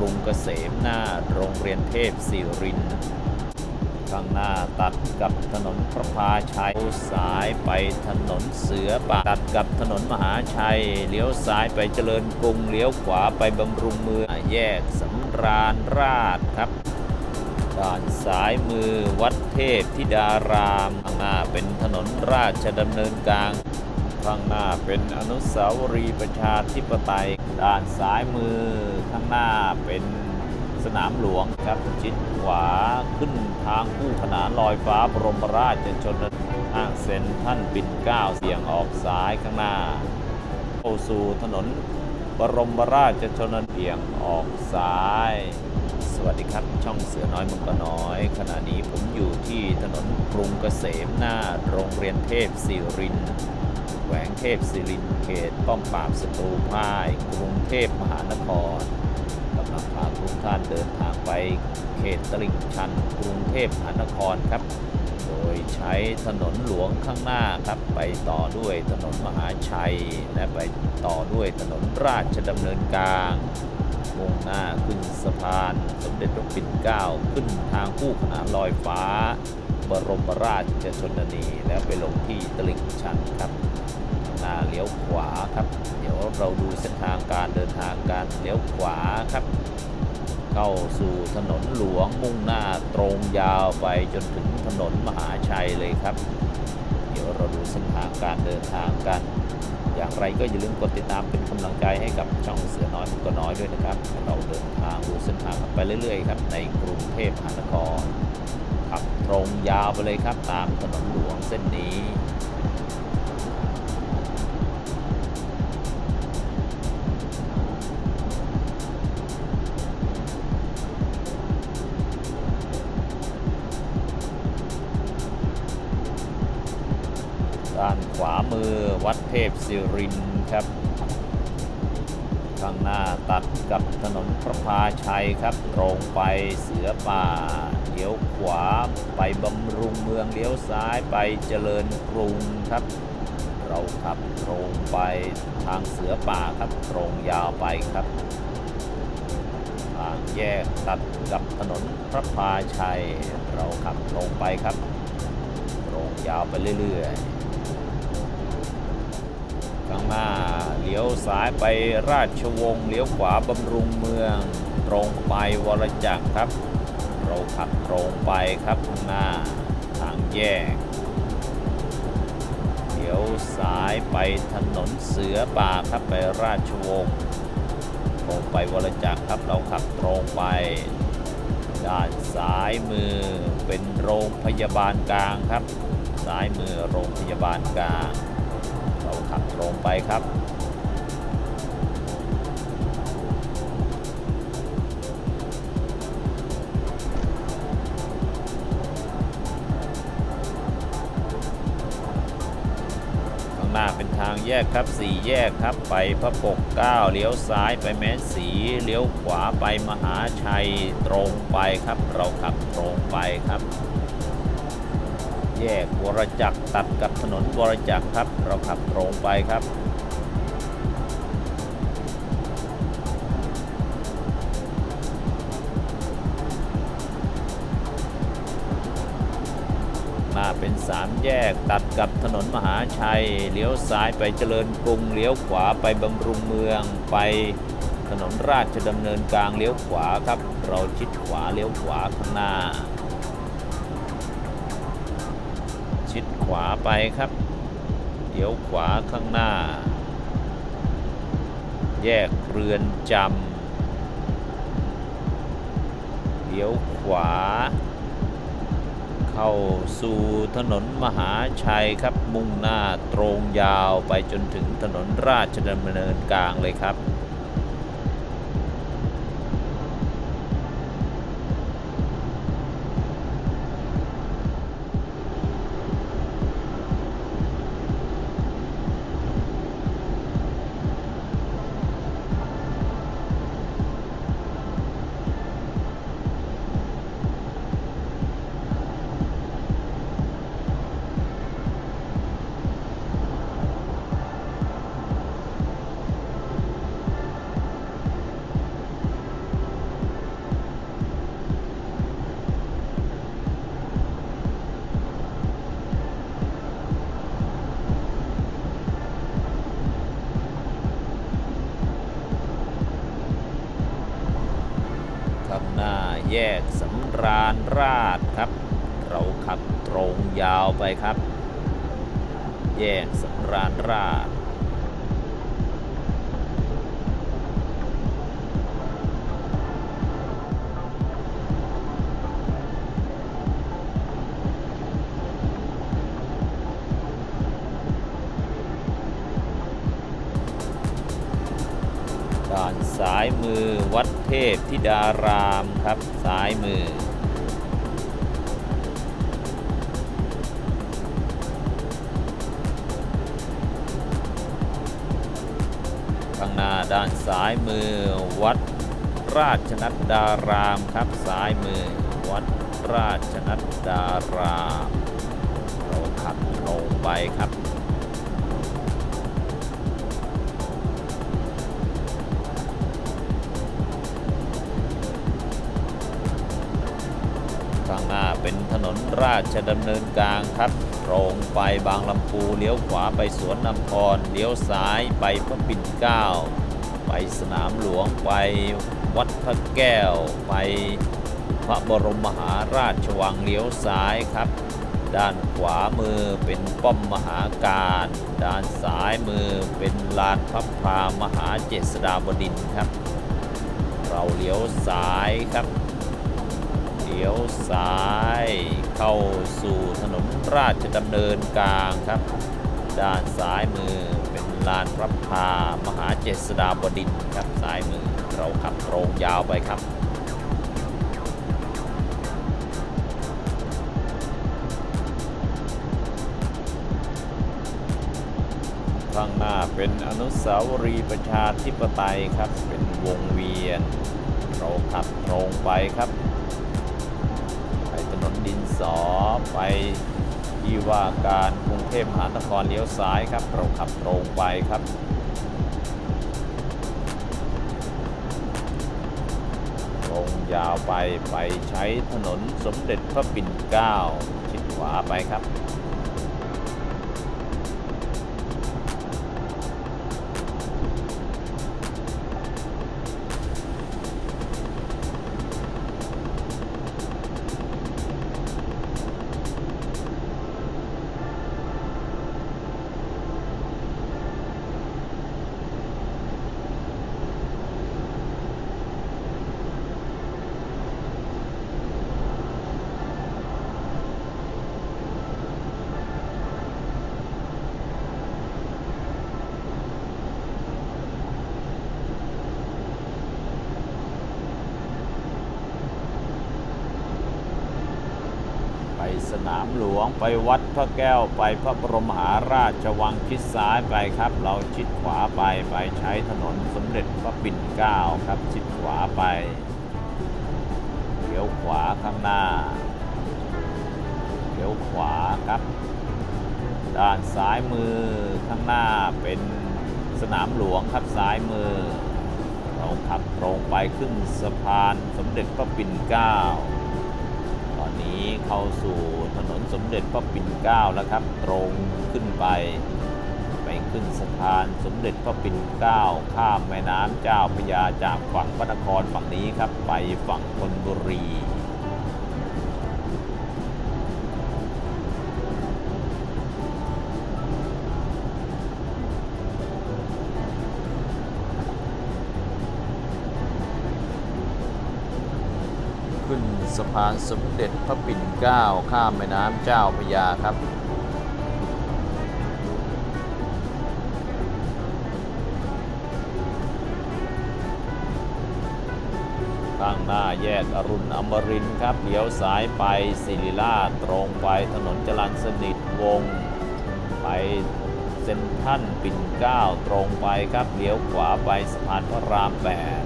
กรุงเกษมหน้าโรงเรียนเทพศิรินทร์ข้างหน้าตัดกับถนนพระพาชัยสายไปถนนเสือป่าตัดกับถนนมหาชัย เลี้ยวซ้ายไปเจริญกรุงเลี้ยวขวาไปบำรุงเมืองแยกสำราญราชครับด้านซ้ายมือวัดเทพธิดารามข้างหน้าเป็นถนนราชดำเนินกลาง ข้างหน้าเป็นอนุสาวรีย์ประชาธิปไตย ด้านซ้ายมือข้างหน้าเป็นสนามหลวงครับชิดขวาขึ้นทางคู่ขนานลอยฟ้าบรมราชชนนห้างเซนทรัลปิ่นเก้าเสียงออกซ้ายข้างหน้าเข้าสู่ถนนบรมราชชนนเบี่ยงออกซ้าย สวัสดีครับ ช่องเสือน้อยมังกรน้อย ขณะนี้ผมอยู่ที่ถนนกรุงเกษมหน้าโรงเรียนเทพศิรินทร์ แขวงเทพศิรินเขตป้อมปราบศัตรูพ่ายกรุงเทพมหานครกำลังพาทุกท่านเดินทางไปเขตตลิ่งชันกรุงเทพมหานครครับ โดยใช้ถนนหลวงข้างหน้าครับ ไปต่อด้วยถนนมหาชัย และไปต่อด้วยถนนราชดำเนินกลางมุ่งหน้าขึ้นสะพาน สมเด็จพระปิ่นเกล้าขึ้นทางคู่ขนานลอยฟ้า บรมราชชนนีแล้วไปลงที่ตลิ่งชันครับนาเลี้ยวขวาครับ เดี๋ยวเราดูเส้นทางการเดินทางการเลี้ยวขวาครับ เข้าสู่ถนนหลวงมุ่งหน้าตรงยาวไปจนถึงถนนมหาชัยเลยครับ เดี๋ยวเราดูเส้นทางการเดินทางกัน อย่างไรก็อย่าลืมกดติดตามเป็นกำลังใจให้กับช่องเสือน้อยมันก็น้อยด้วยนะครับ เราเดินทางดูเส้นทางไปเรื่อยๆครับในกรุงเทพมหานคร ตรงยาวไปเลยครับตามถนนหลวงเส้นนี้ด้านขวามือวัดเทพศิรินครับ ข้างหน้าตัดกับถนนพระพาชัยครับ ตรงไปเสือป่า เลี้ยวขวาไปบำรุงเมืองเลี้ยวซ้ายไปเจริญกรุงครับ เราขับตรงไปทางเสือป่าครับตรงยาวไปครับทางแยกตัดกับถนนพระพาชัย เราขับตรงไปครับ ตรงยาวไปเรื่อยๆข้างหน้าเลี้ยวซ้ายไปราชวงศ์เลี้ยวขวาบำรุงเมือง ตรงไปวรจักรครับ เราขับตรงไปครับข้างหน้าทางแยกเลี้ยวซ้ายไปถนนเสือป่าครับไปราชวงศ์ตรงไปวรจักรครับเราขับตรงไป ด้านซ้ายมือเป็นโรงพยาบาลกลางครับ ซ้ายมือโรงพยาบาลกลาง เราขับตรงไปครับ แยกครับสี่แยกครับไปพระปกเก้าเลี้ยวซ้ายไปแม้นสีเลี้ยวขวาไปมหาชัยตรงไปครับ เราขับตรงไปครับ แยกวรจักรตัดกับถนนวรจักรครับ เราขับตรงไปครับ สามแยก ตัดกับถนนมหาชัย เลี้ยวซ้ายไปเจริญกรุง เลี้ยวขวาไปบำรุงเมือง ไปถนนราชดำเนินกลางเลี้ยวขวาครับ เราชิดขวาเลี้ยวขวาข้างหน้า ชิดขวาไปครับเลี้ยวขวาข้างหน้า แยกเรือนจำเลี้ยวขวา เข้าสู่ถนนมหาชัยครับมุ่งหน้าตรงยาวไปจนถึงถนนราชดำเนินกลางเลยครับ แยกสำราญราชครับ เราขับตรงยาวไปครับ แยกสำราญราชด้านซ้ายมือวัด เทพธิดารามครับซ้ายมือ ข้างหน้าด้านซ้ายมือ วัดราชนัดดารามครับซ้ายมือ วัดราชนัดดารามเราขับตรงไปครับ นราชดำเนินกลางครับตรงไปบางลำพูเลี้ยวขวาไปสวนนำพรเลี้ยวซ้ายไปพระปิ่นเกล้าไปสนามหลวงไปวัดพระแก้ว ไปพระบรมมหาราชวังเลี้ยวซ้ายครับ ด้านขวามือเป็นป้อมมหาการ ด้านซ้ายมือเป็นลานพระพรามหาเจษฎาบดินครับ เราเลี้ยวซ้ายครับ ลี้ยวซ้าย เข้าสู่ถนนราชดำเนินกลางครับ ด้านซ้ายมือเป็นลานพระพามหาเจษฎาบดินครับซ้ายมือเราขับตรงยาวไปครับข้างหน้าเป็นอนุสาวรีย์ประชาธิปไตยครับ เป็นวงเวียน เราขับตรงไปครับ ดินสอไปที่ว่าการกรุงเทพมหานครเลี้ยวซ้ายครับเราขับตรงไปครับตรงยาวไปไปใช้ถนนสมเด็จพระปิ่นเกล้าชิดขวาไปครับ สนามหลวงไปวัดพระแก้วไปพระบรมหาราชวังชิดซ้ายไปครับ เราชิดขวาไปไปใช้ถนนสมเด็จพระปิ่นเกล้าครับชิดขวาไปเลี้ยวขวาข้างหน้าเลี้ยวขวาครับ ด้านซ้ายมือข้างหน้าเป็นสนามหลวงครับซ้ายมือเราขับตรงไปขึ้นสะพานสมเด็จพระปิ่นเกล้า นี้เข้าสู่ถนนสมเด็จพระปิ่นเกล้าแล้วครับ ตรงขึ้นไป ไปขึ้นสะพานสมเด็จพระปิ่นเกล้าข้ามแม่น้ำเจ้าพระยาจากฝั่งพระนครฝั่งนี้ครับ ไปฝั่งธนบุรี สะพานสมเด็จพระปิ่นเกล้าข้ามแม่น้ำเจ้าพระยาครับข้างหน้าแยกอรุณอมรินทร์ครับเลี้ยวซ้ายไปศิริราชตรงไปถนนจรัญสนิทวง ไปเซ็นทรัลปิ่นเกล้าตรงไปครับเลี้ยวขวาไปสะพานพระรามแปด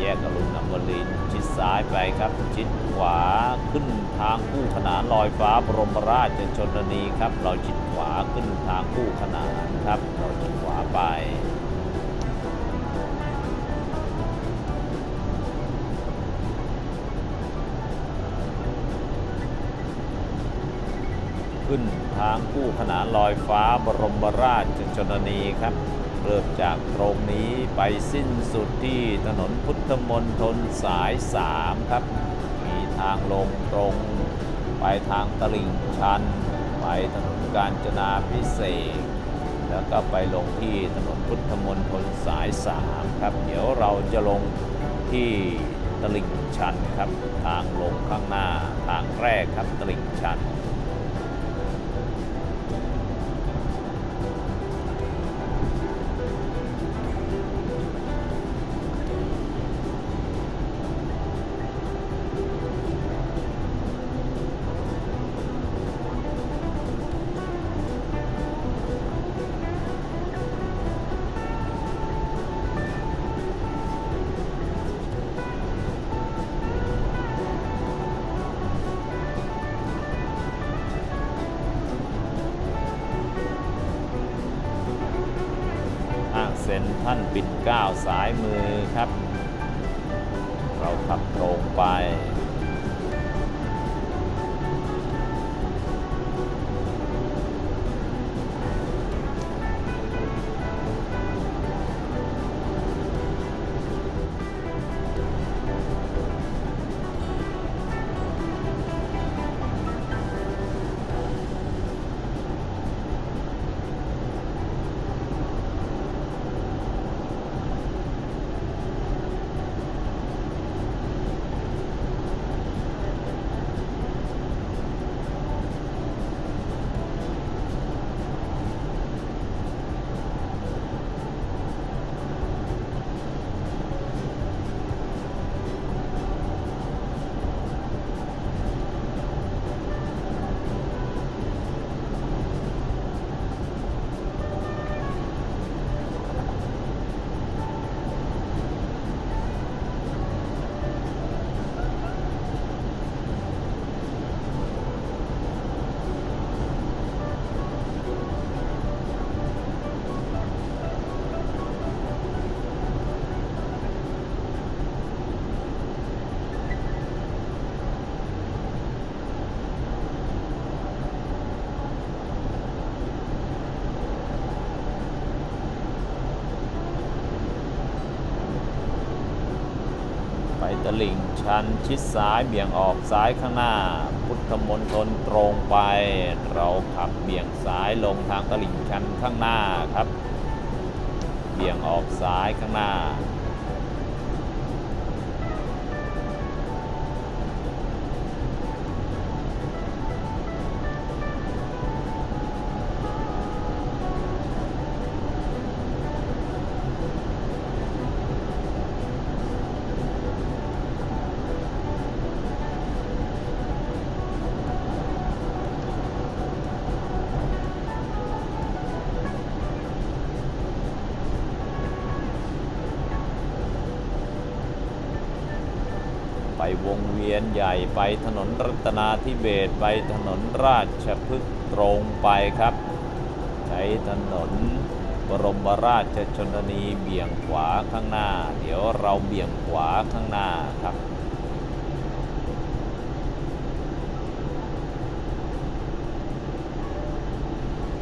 แยกอรุณอมรินชิดซ้ายไปครับ ชิดขวาขึ้นทางคู่ขนานลอยฟ้าบรมราชชนนีครับ เราชิดขวาขึ้นทางคู่ขนานครับ เราชิดขวาไปขึ้นทางคู่ขนานลอยฟ้าบรมราชชนนีครับ เริ่มจากตรงนี้ไปสิ้นสุดที่ถนนพุทธมนตรสาย 3 ครับ มีทางลงตรง ไปทางตลิ่งชัน ไปถนนกาญจนาพิเศษ แล้วก็ไปลงที่ถนนพุทธมนตรสาย 3 ครับ เดี๋ยวเราจะลงที่ตลิ่งชันครับ ทางลงข้างหน้าทางแรกครับตลิ่งชัน เซ็นท่านปิดเก้าสายมือครับ เราขับตรงไป ตลิ่งชันชิดซ้ายเบี่ยงออกซ้ายข้างหน้า พุทธมนตรตรงไป เราขับเบี่ยงซ้ายลงทางตลิ่งชันข้างหน้าครับ เบี่ยงออกซ้ายข้างหน้า เวียนใหญ่ไปถนนรัตนาธิเบศไปถนนราชพฤกษ์ตรงไปครับ ใช้ถนนบรมราชชนนีเบี่ยงขวาข้างหน้า เดี๋ยวเราเบี่ยงขวาข้างหน้าครับ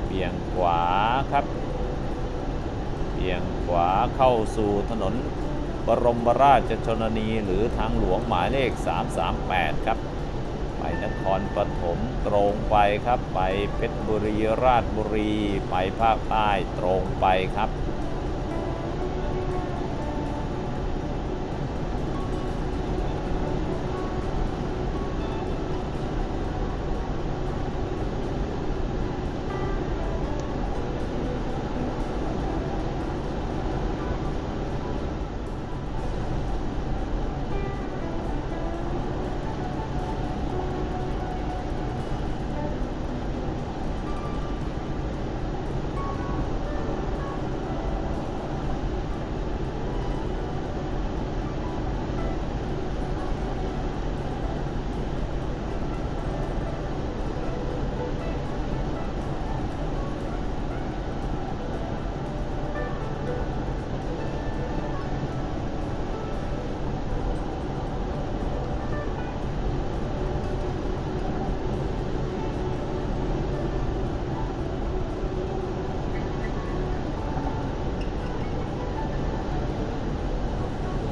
เบี่ยงขวาครับเบี่ยงขวาเข้าสู่ถนน บรมราชชนนีหรือทางหลวงหมายเลข 338 ครับ ไปนครปฐมตรงไปครับ ไปเพชรบุรีราชบุรี ไปภาคใต้ตรงไปครับ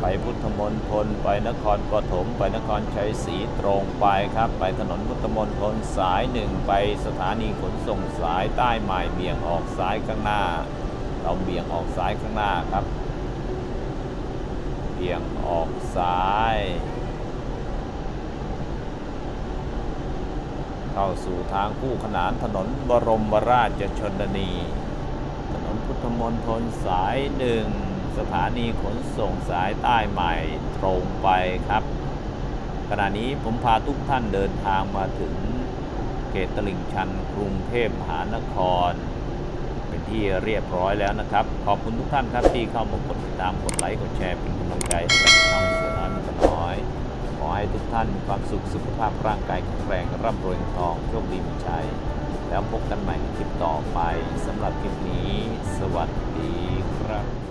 ไปพุทธมณฑลไปนครปฐมไปนครชัยศรีตรงไปครับ ไปถนนพุทธมณฑลสายหนึ่งไปสถานีขนส่งสายใต้ใหม่เบี่ยงออกซ้ายข้างหน้า เราเบี่ยงออกซ้ายข้างหน้าครับเบี่ยงออกซ้าย เข้าสู่ทางคู่ขนานถนนบรมราชชนนี ถนนพุทธมณฑลสายหนึ่ง สถานีขนส่งสายใต้ใหม่ตรงไปครับ ขณะนี้ผมพาทุกท่านเดินทางมาถึงเขตตลิ่งชันกรุงเทพมหานคร เป็นที่เรียบร้อยแล้วนะครับ ขอบคุณทุกท่านครับที่เข้ามากดติดตามกดไลค์กดแชร์เป็นกำลังใจให้กับช่องเสือน้อยมีกน้อย ขอให้ทุกท่านมีความสุขสุขภาพร่างกายแข็งแรงร่ำรวยทองโชคดีมีชัยแล้วพบกันใหม่ในคลิปต่อไปสำหรับคลิปนี้ สวัสดีครับ